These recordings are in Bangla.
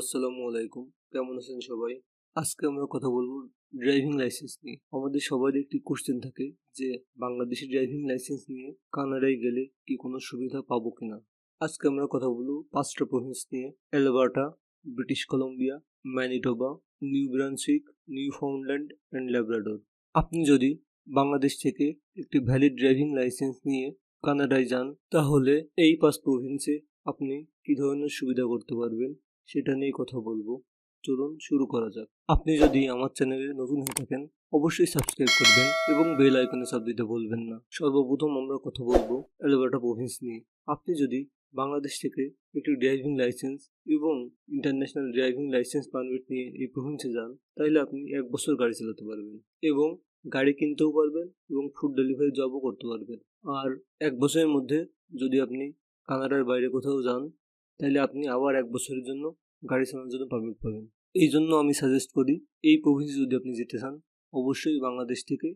আসসালামু আলাইকুম। কেমন আছেন সবাই? আজকে আমরা কথা বলব ড্রাইভিং লাইসেন্স নিয়ে। আমাদের সবারই একটি কোশ্চেন থাকে যে, বাংলাদেশের ড্রাইভিং লাইসেন্স নিয়ে কানাডায় গেলে কি কোনো সুবিধা পাবো কিনা? আজকে আমরা কথা বলব পাঁচটা প্রভিন্স নিয়ে। Alberta, British Columbia, Manitoba, New Brunswick Newfoundland and Labrador আপনি যদি বাংলাদেশ থেকে একটি ভ্যালিড ড্রাইভিং লাইসেন্স নিয়ে কানাডায় যান, তাহলে এই পাঁচ প্রভিন্সে আপনি কি ধরনের সুবিধা করতে পারবেন? সেটা নিয়ে কথা বলব। চলুন শুরু করা যাক। আপনি যদি আমার চ্যানেলে নতুন হয়ে থাকেন, অবশ্যই সাবস্ক্রাইব করবেন এবং বেল আইকনে চাপ দিতে বলবেন না। সর্বপ্রথম আমরা কথা বলব এলবার্টা প্রভিন্স নিয়ে। আপনি যদি বাংলাদেশ থেকে একটি ড্রাইভিং লাইসেন্স এবং ইন্টারন্যাশনাল ড্রাইভিং লাইসেন্স পারমিট নিয়ে এই প্রভিন্সে যান, তাহলে আপনি এক বছর গাড়ি চালাতে পারবেন এবং গাড়ি কিনতেও পারবেন এবং ফুড ডেলিভারি জবও করতে পারবেন। আর এক বছরের মধ্যে যদি আপনি কানাডার বাইরে কোথাও যান তাহলে আপনি আবার এক বছরের জন্য গাড়ি চালানোর জন্য পারমিট পাবেন। এই জন্য আমি সাজেস্ট করি, এই প্রভিন্সে যদি আপনি যেতে চান, অবশ্যই বাংলাদেশ থেকে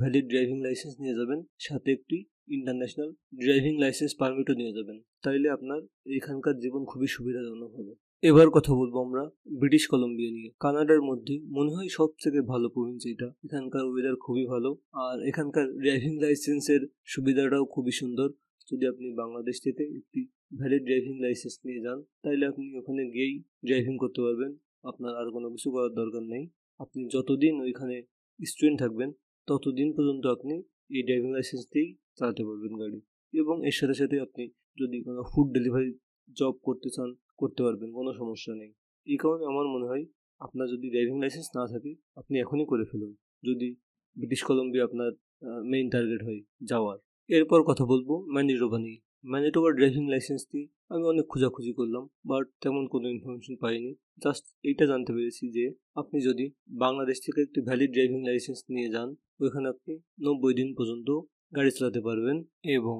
ভ্যালিড ড্রাইভিং লাইসেন্স নিয়ে যাবেন, সাথে একটি ইন্টারন্যাশনাল ড্রাইভিং লাইসেন্স পারমিটও নিয়ে যাবেন। তাইলে আপনার এখানকার জীবন খুবই সুবিধাজনক হবে। এবার কথা বলব আমরা ব্রিটিশ কলম্বিয়া নিয়ে। কানাডার মধ্যে মনে হয় সব থেকে ভালো প্রভিন্স এটা এখানকার ওয়েদার খুবই ভালো, আর এখানকার ড্রাইভিং লাইসেন্সের সুবিধাটাও খুবই সুন্দর। যদি আপনি বাংলাদেশ থেকে একটি ভ্যালিড ড্রাইভিং লাইসেন্স নিয়ে যান তাহলে আপনি ওখানে গিয়েই ড্রাইভিং করতে পারবেন। আপনার আর কোনো কিছু করার দরকার নেই। আপনি যতদিন ওইখানে স্টুডেন্ট থাকবেন, ততদিন পর্যন্ত আপনি এই ড্রাইভিং লাইসেন্স দিয়েই চালাতে পারবেন গাড়ি। এবং এর সাথে সাথে আপনি যদি কোনো ফুড ডেলিভারি জব করতে চান, করতে পারবেন, কোনো সমস্যা নেই। এই কারণে আমার মনে হয়, আপনার যদি ড্রাইভিং লাইসেন্স না থাকে, আপনি এখনই করে ফেলুন। যদি ব্রিটিশ কলম্বিয়া আপনার মেইন টার্গেট হয়, যাওয়ার। এরপর কথা বলব ম্যানিটোবা নিয়ে ম্যানিটোবার ড্রাইভিং লাইসেন্স নিয়ে আমি অনেক খোঁজাখুঁজি করলাম, বাট তেমন কোনো ইনফরমেশন পাইনি। জাস্ট এইটা জানতে পেরেছি যে, আপনি যদি বাংলাদেশ থেকে একটি ভ্যালিড ড্রাইভিং লাইসেন্স নিয়ে যান, ওইখানে আপনি নব্বই দিন পর্যন্ত গাড়ি চালাতে পারবেন এবং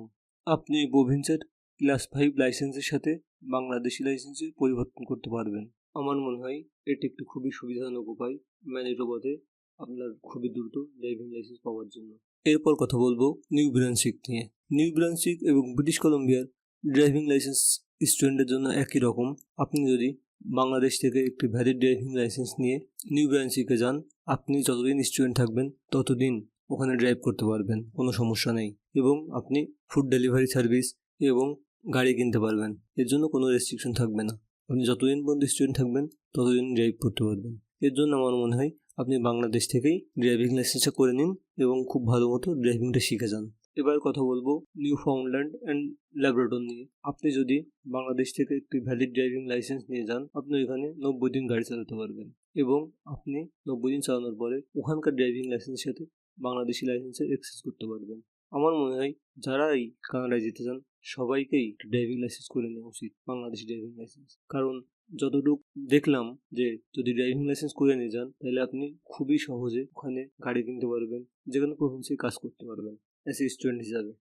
আপনি প্রভিন্সের ক্লাস ফাইভ লাইসেন্সের সাথে বাংলাদেশি লাইসেন্সে পরিবর্তন করতে পারবেন। আমার মনে হয় এটি একটি খুবই সুবিধাজনক উপায় ম্যানিটোবাতে আপনার খুবই দ্রুত ড্রাইভিং লাইসেন্স পাওয়ার জন্য। এরপর কথা বলব নিউ ব্রান্সিক নিয়ে। নিউ ব্রান্সিক এবং ব্রিটিশ কলম্বিয়ার ড্রাইভিং লাইসেন্স স্টুডেন্টের জন্য একই রকম। আপনি যদি বাংলাদেশ থেকে একটি ভ্যালিড ড্রাইভিং লাইসেন্স নিয়ে নিউ ব্রান্সিকে যান, আপনি যতদিন স্টুডেন্ট থাকবেন, ততদিন ওখানে ড্রাইভ করতে পারবেন, কোনো সমস্যা নেই। এবং আপনি ফুড ডেলিভারি সার্ভিস এবং গাড়ি কিনতে পারবেন, এর জন্য কোনো রেস্ট্রিকশন থাকবে না। আপনি যতদিন পর্যন্ত স্টুডেন্ট থাকবেন, ততদিন ড্রাইভ করতে পারবেন। এর জন্য আমার মনে হয় আপনি বাংলাদেশ থেকেই ড্রাইভিং লাইসেন্সটা করে নিন এবং খুব ভালো মতো ড্রাইভিংটা শিখে যান। এবার কথা বলব নিউ ফাউন্ডল্যান্ড অ্যান্ড ল্যাবরেটর নিয়ে। আপনি যদি বাংলাদেশ থেকে একটি ভ্যালিড ড্রাইভিং লাইসেন্স নিয়ে যান, আপনি ওইখানে নব্বই দিন গাড়ি চালাতে পারবেন এবং আপনি নব্বই দিন চালানোর পরে ওখানকার ড্রাইভিং লাইসেন্সের সাথে বাংলাদেশি লাইসেন্সের এক্সেস করতে পারবেন। আমার মনে হয় যারা এই কানাডায় যেতে চান সবাইকেই ড্রাইভিং লাইসেন্স করে নেওয়া উচিত, বাংলাদেশি ড্রাইভিং লাইসেন্স কারণ যতটুকু দেখলাম যে যদি ড্রাইভিং লাইসেন্স করে নিয়ে যান, তাহলে আপনি খুবই সহজে ওখানে গাড়ি কিনতে পারবেন যে কোনো প্রভিন্সে কাজ করতে পারবেন অ্যাজ এ স্টুডেন্ট হিসাবে।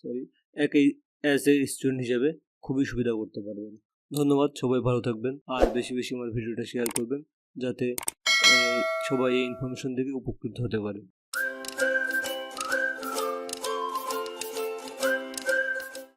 সরি এক অ্যাজ এ স্টুডেন্ট হিসাবে খুবই সুবিধা করতে পারবেন। ধন্যবাদ, সবাই ভালো থাকবেন, আর বেশি বেশি আমার ভিডিওটা শেয়ার করবেন, যাতে সবাই এই ইনফরমেশন থেকে উপকৃত হতে পারে।